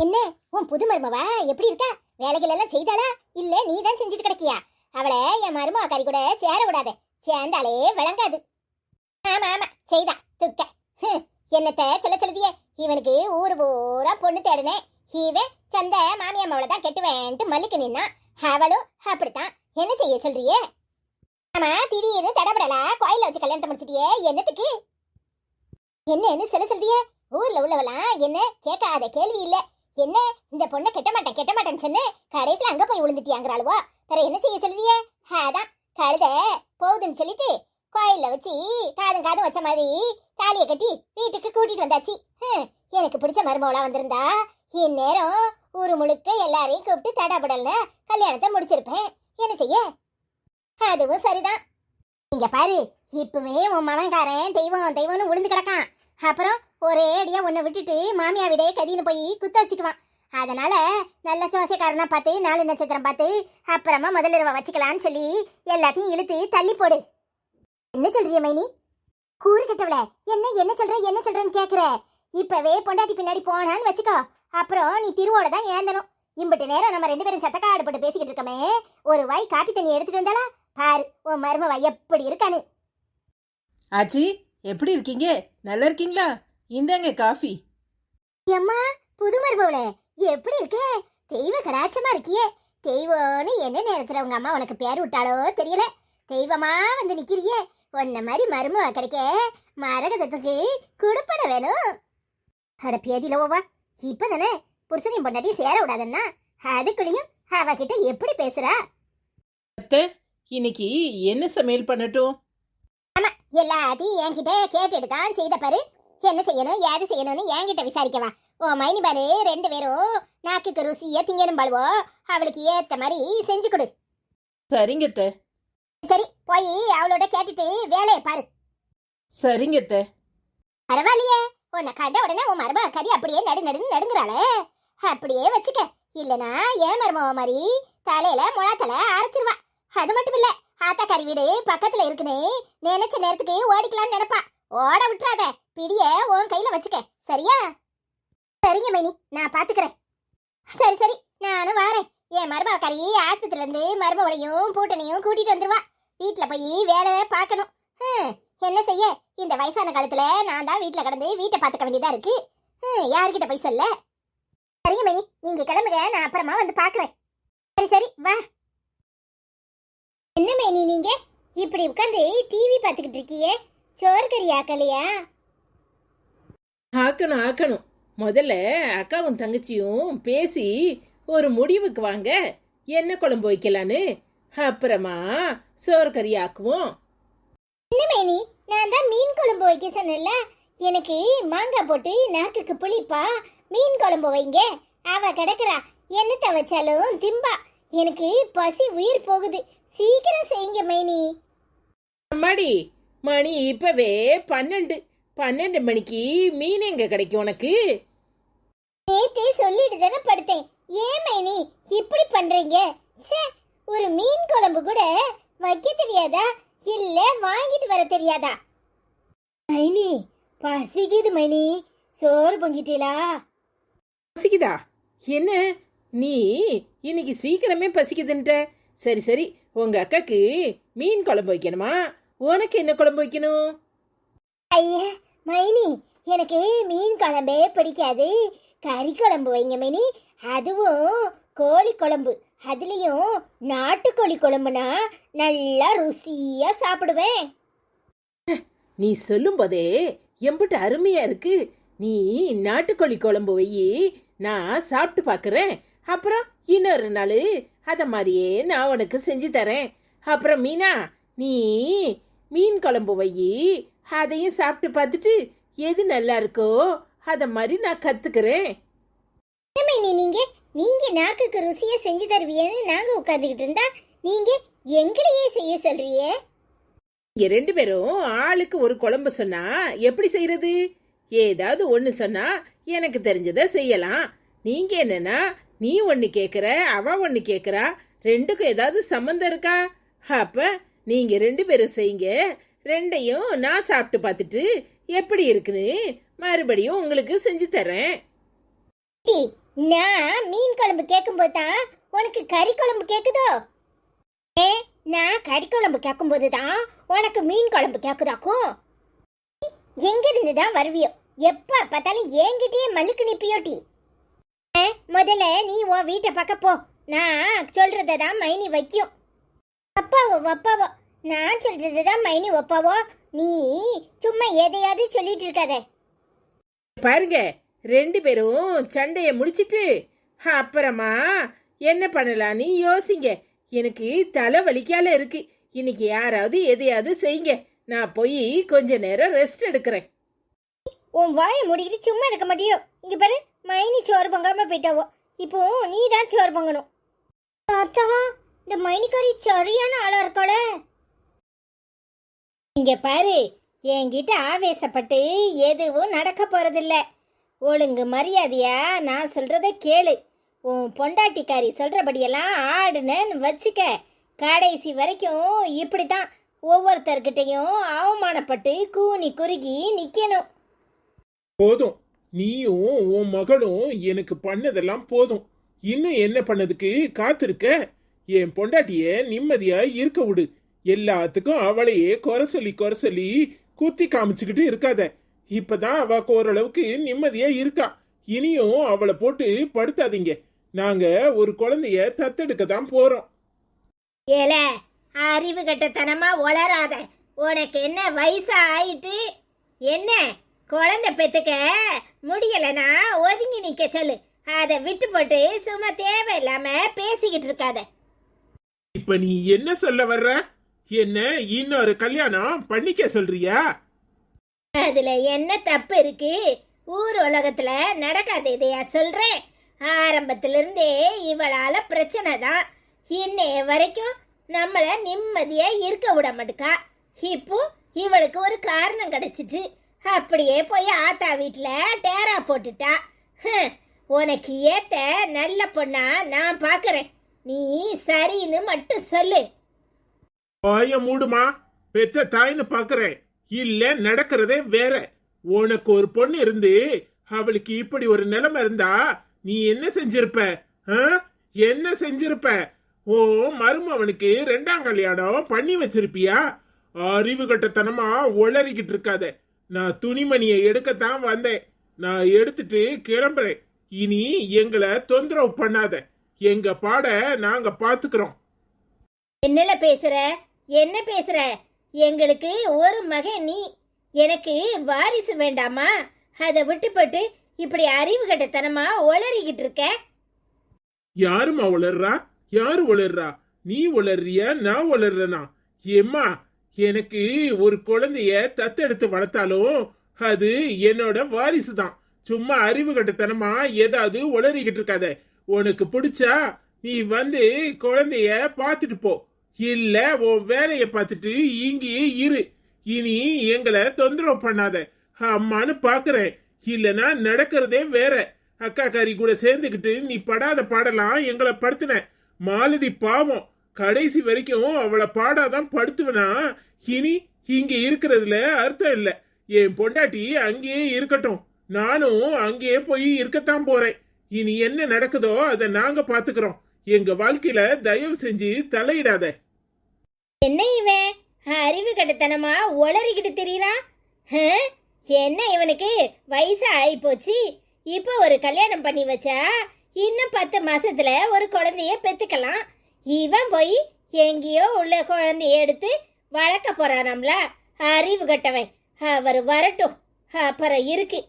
என்ன உன் புது மருமவா? எப்படி இருக்கா? வேலைகள் எல்லாம் செய்தாளா? இல்ல நீ தான் செஞ்சுட்டு கிடக்கியா? அவளை என் மருமவா கறி கூட சேர விடாத. சேர்ந்தாலே விளங்காது. ஆமா ஆமா செய்தா துக்க. என்னத்த சொல்ல சொல்லுதியே? இவனுக்கு ஊரு பூரா பொண்ணு தேடினேன் இவன் சந்த மாமியம்மாவளை தான் கெட்டுவேன்ட்டு மல்லிக்கு நின்னா. அவளும் அப்படித்தான். என்ன செய்ய சொல்றியே? ஆமா திடீர்னு தடபடலா கோயில வச்சு கல்யாணத்தை முடிச்சிட்டியே. என்னத்துக்கு? என்னன்னு சொல்ல சொல்றியே ஊர்ல உள்ளவெல்லாம் என்ன கேட்காத கேள்வி இல்லை. என்ன? இந்த பொண்ணை கெட்ட மாட்டேன் கெட்ட மாட்டேன்னு சொன்னு கடைசியில் அங்க போய் விழுந்துட்டியாங்கிறாளுவோ வேற என்ன செய்ய சொல்லுதியே? அதான் கழுத போகுதுன்னு சொல்லிட்டு கோயிலில் வச்சு காதும் காதும் வச்ச மாதிரி தாலியை கட்டி வீட்டுக்கு கூட்டிட்டு வந்தாச்சு. எனக்கு பிடிச்ச மருமவளா வந்திருந்தா இந்நேரம் ஊரு முழுக்க எல்லாரையும் கூப்பிட்டு தடாபடல்னு கல்யாணத்தை முடிச்சிருப்பேன். என்ன செய்ய? அதுவும் சரிதான். இங்க பாரு இப்பவே உன் மவன்காரன் தெய்வம் தெய்வம்னு விழுந்து கிடக்கான். அப்புறம் ஒரே அடியா உன்னை விட்டுட்டு மாமியா விடே கதின்னு போய் குத்த வச்சுக்குவான் அதனால நல்ல சோசைக்காரனா பார்த்து நாலு நட்சத்திரம் பார்த்து அப்புறமா முதலிரவ வச்சுக்கலான்னு சொல்லி எல்லாத்தையும் இழுத்து தள்ளி போடு. என்ன சொல்றிய மைனி? கூறு கட்டவள என்ன என்ன சொல்ற என்ன சொல்றேன்னு கேக்குற? இப்பவே பொண்டாட்டி பின்னாடி போனான்னு வச்சுக்கோ. அப்புறம் நீ திருவோட தான் ஏந்தனும் இம்பிட்டு நேரம் நம்ம ரெண்டு பேரும் சத்தக்காடு போட்டு பேசிக்கிட்டு இருக்கமே. ஒரு வாய் காப்பி தண்ணி எடுத்துட்டு வந்தாளா? பாரு உன் மருமவா எப்படி இருக்கான்னு. ஆச்சி எப்படி இருக்கீங்க? நல்லா இருக்கீங்களா? இந்தாங்க காஃபி. எம்மா புது மருமவளே எப்படி இருக்க? தெய்வ கடாட்சமா இருக்கியே. தெய்வம்னு என்ன நேரத்துல உங்க அம்மா உனக்கு பேர் விட்டாளோ தெரியல. தெய்வமா வந்து நிக்கிறியே. உன்ன மாதிரி மருமவ கிடைக்க மரகதத்துக்கு குடுப்பட வேணும். அட பேதில ஓவா. இப்பதானே? புருஷனையும் பொண்டாட்டியும் சேர விடாதன்னா? அதுக்குள்ளேயும் அவகிட்ட எப்படி பேசுறா? அத்தை இன்னைக்கு என்ன சமையல் பண்ணட்டும்? எல்லாத்தையும் என்கிட்ட கேட்டுட்டு தான் செய்த பாரு. என்ன செய்யணும் ஏது செய்யணும்னு என்கிட்ட விசாரிக்கவா ஓ மைனி பாரு ரெண்டு பேரும் நாக்குக்கு ருசிய திங்கணும் பாழுவோ அவளுக்கு ஏத்த மாதிரி செஞ்சு கொடு. சரிங்க அத்தை. சரி போய் அவளோட கேட்டுட்டு வேலையை பாரு. சரிங்க அத்தை. பரவாயில்லையே. உன்னை கண்ட உடனே உன் மருமக கறி அப்படியே நடு நடுன்னு நடுங்குறாளே. அப்படியே வச்சுக்க. இல்லனா ஏன் மருமக மாதிரி தலையில முழா தலை அரைச்சிருவா. அது மட்டும் இல்ல ஆத்தாக்காரி வீடு பக்கத்துல இருக்குன்னு நினைச்ச நேரத்துக்கு ஓடிக்கலாம்னு நினைப்பா. ஓட விட்டுறாத. பிடிய உன் கையில வச்சுக்க. சரியா? சரிங்க மைனி. நான் பாத்துக்கிறேன். சரி சரி. நானும் வாரேன். என் மருமக ஆஸ்பத்திரில இருந்து மருமவளையும் பூட்டனையும் கூட்டிட்டு வந்துருவா. வீட்டுல போய் வேலை பார்க்கணும் என்ன செய்ய? இந்த வயசான காலத்துல நான் தான் வீட்டுல கடந்து வீட்டை பாத்துக்க வேண்டியதா இருக்கு. யாருக்கிட்ட போய் சொல்ல? சரிங்க மணி நீங்க கிளம்புங்க. நான் அப்புறமா வந்து பாக்குறேன். சரி சரி. வா. என்ன மேனி நீங்க? இப்படி உட்காந்து டிவி பார்த்துக்கிட்டு இருக்கீங்க. சோறு கறி ஆக்கலையா? ஆக்கணும் ஆக்கணும். முதல்ல அக்காவும் தங்கச்சியும் பேசி ஒரு முடிவுக்கு வாங்க. என்ன குழம்பு வைக்கலான்னு? அப்புறமா சோறு கறி ஆக்குவோம். என்ன மேனி? நான் தான் மீன் குழம்பு வைக்க சொன்னேன்ல. எனக்கு மாங்காய் போட்டு நாக்குக்கு புளிப்பா மீன் குழம்பு வைங்க. அவ கிடக்குறா. என்னத்த வச்சாலும் திம்பா. எனக்கு பசி உயிர் போகுது. சீக்கிரம் செய்யுங்க மைனி. அம்மாடி மணி இப்பவே பன்னெண்டு. பன்னெண்டு மணிக்கு மீன் எங்க கிடைக்கும் உனக்கு? நேத்தே சொல்லிட்டு தானே படுத்தேன். ஏன் மைனி இப்படி பண்றீங்க? ச்சே ஒரு மீன் குழம்பு கூட வைக்க தெரியாதா? இல்ல வாங்கிட்டு வர தெரியாதா? மைனி பசிக்குது மைனி. சோறு பொங்கிட்டீங்களா பசிக்குதா? என்ன? நீ இன்னைக்கு சீக்கிரமே பசிக்குதுன்ட்ட. சரி சரி உங்க அக்காக்கு மீன் குழம்பு வைக்கணுமா? உனக்கு என்ன குழம்பு வைக்கணும்? ஐயா மைனி எனக்கு மீன் குழம்பே பிடிக்காது. கறி குழம்பு வைங்க மைனி. அதுவும் கோழி குழம்பு. அதுலயும் நாட்டுக்கோழி குழம்புனா நல்லா ருசியா சாப்பிடுவேன். நீ சொல்லும்போதே எம்பிட்டு அருமையா இருக்கு. நீ நாட்டுக்கோழி குழம்பு வையி நான் சாப்பிட்டு பார்க்கறேன் அப்புறம் இன்னொரு நாள் அத மாதிரியே நான் உனக்கு செஞ்சு தரேன். அப்புறம் மீனா நீ மீன் குழம்பு வையி அதையும் சாப்பிட்டு பார்த்துட்டு எது நல்லா இருக்கோ அத மாதிரி நான் கத்துக்கிறேன். மைனி நீங்க? நீங்க நாக்குக்கு ருசியா செஞ்சு தருவீன்னு நாங்க உட்கார்ந்துகிட்டு இருந்தா நீங்க எங்களையே செய்ய சொல்றியே? இங்க ரெண்டு பேரும் ஆளுக்கு ஒரு குழம்பு சொன்னா எப்படி செய்யறது? ஏதாவது ஒண்ணு சொன்னா எனக்கு தெரிஞ்சதை செய்யலாம். நீங்க என்னன்னா நீ ஒன்று கேட்குற அவ ஒன்று கேட்குறா ரெண்டுக்கும் ஏதாவது சம்மந்தம் இருக்கா? அப்போ நீங்கள் ரெண்டு பேரும் செய்யுங்க. ரெண்டையும் நான் சாப்பிட்டு பார்த்துட்டு எப்படி இருக்குன்னு மறுபடியும் உங்களுக்கு செஞ்சு தரேன். நான் மீன் குழம்பு கேட்கும்போது தான் உனக்கு கறி குழம்பு கேட்குதோ ஏ நான் கறி குழம்பு கேட்கும்போது தான் உனக்கு மீன் குழம்பு கேக்குதாக்கும் எங்கிருந்து தான் வருவியோ? எப்போ பார்த்தாலும் என்கிட்டயே மல்லுக்கு நிப்பியோட்டி முதல்ல நீ உன் வீட்டை பார்க்க போ. நான் சொல்றத தான் மைனி வைக்கும். அப்பாவோ அப்பாவோ நான் சொல்றது தான் மைனி ஒப்பாவோ நீ சும்மா எதையாவது சொல்லிட்டு இருக்காதே. பாருங்க ரெண்டு பேரும் சண்டைய முடிச்சிட்டு அப்புறமா என்ன பண்ணலான்னு யோசிங்க. எனக்கு தலை வலிக்கால இருக்கு. இன்னைக்கு யாராவது எதையாவது செய்யுங்க. நான் போய் கொஞ்ச நேரம் ரெஸ்ட் எடுக்கிறேன். உன் வாயை மூடிக்கிட்டு சும்மா இருக்க மாட்டியோ? இங்க பாரு. மைனி சோறு பொங்காம போயிட்டாவோ? இப்போ நீ தான் சோறு பொங்கணும். தாத்தா இந்த மைனிக்காரி சரியான ஆளா இருக்காளே. இங்க பாரு என்கிட்ட ஆவேசப்பட்டு எதுவும் நடக்க போறதில்ல. ஒழுங்கு மரியாதையா நான் சொல்றத கேளு. உன் பொண்டாட்டிக்காரி சொல்றபடியெல்லாம் ஆடுனேன்னு வச்சுக்க. கடைசி வரைக்கும் இப்படித்தான். ஒவ்வொருத்தர்கிட்டையும் அவமானப்பட்டு கூனி குறுகி நிக்கணும். போதும். நீயும் உன் மகளும் எனக்கு பண்ணதெல்லாம் போதும். இன்னும் என்ன பண்ணதுக்கு காத்திருக்க? என் பொண்டாட்டிய நிம்மதியா இருக்க விடு. எல்லாத்துக்கும் அவளையே குறை சொல்லி குறை சொல்லி குத்தி காமிச்சுக்கிட்டு இருக்காத. இப்பதான் அவ ஓரளவுக்கு நிம்மதியா இருக்கா. இனியும் அவளை போட்டு படுத்தாதீங்க. நாங்க ஒரு குழந்தைய தத்தெடுக்க தான் போறோம். ஏல அறிவு கட்டத்தனமா வளராத. உனக்கு என்ன வயசா ஆயிட்டு என்ன? குழந்தை பெத்துக்க? முடியலனா ஒதுங்கி நிக்க சொல்லு. அதை விட்டு போட்டு சும்மா தேவையில்லாம பேசிக்கிட்டு இருக்காத. இப்ப நீ என்ன சொல்ல வர்ற? என்ன இன்னொரு கல்யாணம் பண்ணிக்க சொல்றியா? அதுல என்ன தப்பு இருக்கு? ஊர் உலகத்துல நடக்காத இதையா சொல்றேன். ஆரம்பத்துல இருந்தே இவளால பிரச்சனை தான். இன்னைய வரைக்கும் நம்மள நிம்மதியா இருக்க விட மாட்டுக்கா. இப்போ இவளுக்கு ஒரு காரணம் கிடைச்சிட்டு அப்படியே போய் ஆத்தா வீட்டில் டேரா போட்டுட்டா. உனக்கு ஏத்த நல்ல பொண்ணா நான் பாக்குறேன். நீ சரின்னு மட்டும் சொல்லு. வாய மூடுமா? பெத்த தாயின்னு பாக்குறேன். இல்ல நடக்கிறதே வேற. உனக்கு ஒரு பொண்ணு இருந்து அவளுக்கு இப்படி ஒரு நிலைமை இருந்தா நீ என்ன செஞ்சிருப்ப? என்ன செஞ்சிருப்ப? ஓ மருமவனுக்கு ரெண்டாம் கல்யாணம் பண்ணி வச்சிருப்பியா? அறிவு கட்டத்தனமா உளறிக்கிட்டு இருக்காத. நான் துணிமணியை எடுக்கத்தான் வந்தேன். நான் எடுத்துட்டு கிளம்புறேன். இனி எங்களை தொந்தரவு பண்ணாத. எங்க பாட நாங்க பாத்துக்கிறோம். என்னல பேசுற? என்ன பேசுற? எங்களுக்கு ஒரு மகன் நீ. எனக்கு வாரிசு வேண்டாமா? அதை விட்டுப்பட்டு இப்படி அறிவு கட்டத்தனமா உளறிக்கிட்டு இருக்க? யாரும்மா உளர்றா யாரு உளர்றா நீ உளர்றியா நான் உளர்றனா ஏம்மா எனக்கு ஒரு குழந்தைய தத்தெடுத்து வளர்த்தாலும் அது என்னோட வாரிசு தான் சும்மா அறிவு கட்டத்தனமா ஏதாவது உளறிக்கிட்டு இருக்காத. உனக்கு பிடிச்சா நீ வந்து குழந்தைய பார்த்துட்டு போ. இல்ல உன் வேலைய பார்த்துட்டு இங்கேயே இரு. இனி எங்களை தொந்தரவு பண்ணாத. அம்மான்னு பாக்குறேன். இல்லனா நடக்கிறதே வேற. அக்கா காரி கூட சேர்ந்துக்கிட்டு நீ படாத பாடலாம் எங்களை படுத்தின. மாலதி பாவம். கடைசி வரைக்கும் அவளை பாடாதான் படுத்துவனா. இனி இங்க இருக்கிறதுல அர்த்தம் இல்ல. என் பொண்டாட்டி அங்கேயே இருக்கட்டும். நானும் அங்கேயே போய் இருக்கத்தான் போறேன். இனி என்ன நடக்குதோ அதை நாங்க பாத்துக்கிறோம். எங்க வாழ்க்கையில தயவு செஞ்சு தலையிடாத. என்ன இவன்? அறிவு கட்டத்தனமா ஒளறிக்கிட்டு தெரியறான் என்ன இவனுக்கு? வயசு ஆகி போச்சு இப்போ ஒரு கல்யாணம் பண்ணி வச்சா இன்னும் பத்து மாசத்துல ஒரு குழந்தைய பெத்துக்கலாம். இவன் போய் எங்கேயோ உள்ள குழந்தைய எடுத்து வளர்க்க போறானாம்ல? அறிவு கட்டவன். அவர் வரட்டும். அப்புறம் இருக்கு.